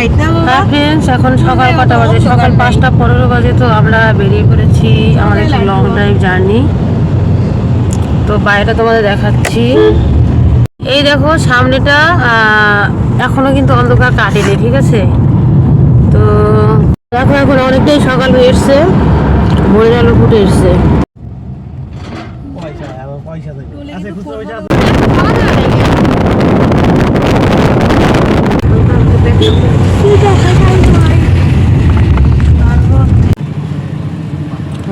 হ্যাঁ ফ্রেন্ডস এখন সকাল কটা বাজে? সকাল পাঁচটা পনেরো বাজে তো আমরা বেরিয়ে পড়েছি আমাদের একটু লং ড্রাইভ জার্নি তো বাইরে তোমাদের দেখাচ্ছি। এই দেখো সামনেটা আহ, এখনও কিন্তু অন্ধকার কাটেনি ঠিক আছে? তো দেখো এখন অনেকটাই সকাল হয়ে এসছে। ভোরের আলো ফুটে এসছে। পয়সা পয়সা দেবে আছে খুচরো পয়সা আছে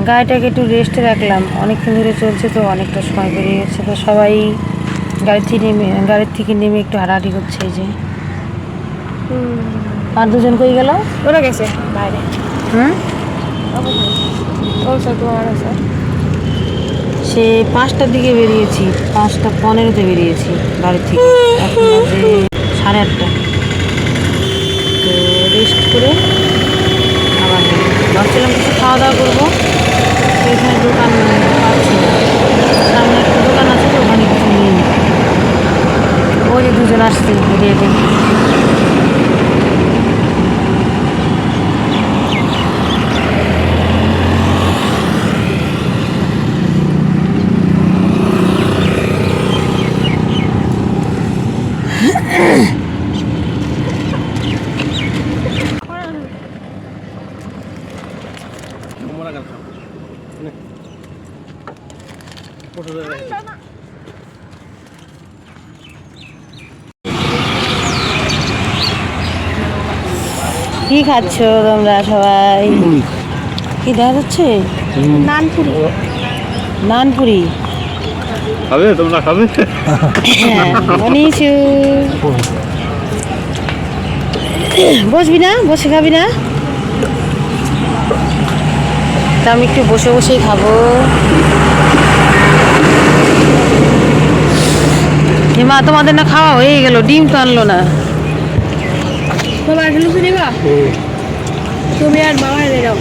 গাড়িটাকে একটু রেস্টে রাখলাম। অনেকক্ষণ ধরে চলছে তো অনেকটা সময় বেরিয়ে গেছে। তো সবাই গাড়ি থেকে নেমে গাড়ির থেকে নেমে একটু হাঁটাহাঁটি করছে এই যে। আর দুজন কই গেল? ওরা গেছে বাইরে। হুম? সে পাঁচটার দিকে বেরিয়েছি পাঁচটা পনেরোতে বেরিয়েছি বাড়ি থেকে। এখন সাড়ে আটটা। তো রেস্ট করে আবার ভাবছিলাম কিছু খাওয়া দাওয়া করব তো এখানে দোকান পাচ্ছি না সামনে একটা দোকান আছে তো ওখানে কিছু নেই ওই যে দুজন আসছে হেঁটে হেঁটে মোরা গাল খাও নে। ফটো ধরে রাখি। কি খাচ্ছ তোমরা সবাই? কি দেখা যাচ্ছে? নানপুরি। নানপুরি। খাবে? তোমরা খাবে? হ্যাঁ বনিছু বসবি না? বসে খাবি না? তা আমি একটু বসে বসেই খাব। হিমা তোমাদের না খাওয়া হয়ে গেল ডিম তো আনলো না। বাবা আসলে শুনিবা তুমি আর বাবা এনে যাও।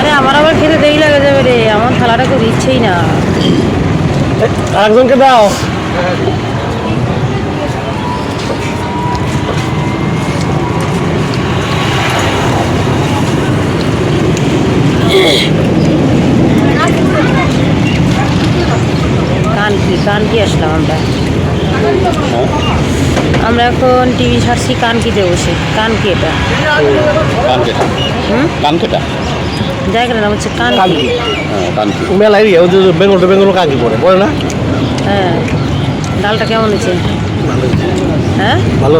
আরে আমার আবার খেতে দেরি লাগে যাবে রে আমার থালাটা তো দিচ্ছেই না। আরেকজনকে দাও। কানকি কানকি আসলাম আমরা? আমরা এখন টিভি ছাড়ছি কানকিতে বসে কানকি এটা। কানকেটা। জায়গাটার নাম হচ্ছে কানকি। কানকি। কানকে। মেলা এরিয়া ওদের বেঙ্গল টু বেঙ্গল কানকি পড়ে পড়ে না? হ্যাঁ। ডালটা কেমন হয়েছে। হ্যাঁ? ভালো।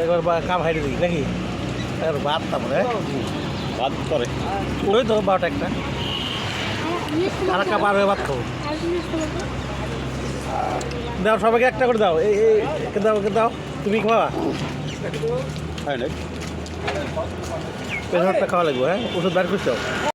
একবার বা- কাম হাইটে দেখি নাকি? আর ভাত তারপরে বাদ করে ওই তো বারোটা একটা। আর একটা বার হয়ে ভাত খাব। দাও সবাইকে একটা করে দাও। এই দাও দাও। তুমি খাওয়া? হয় পেছনটা খাওয়া লাগবে হ্যাঁ? ওষুধ বার করতে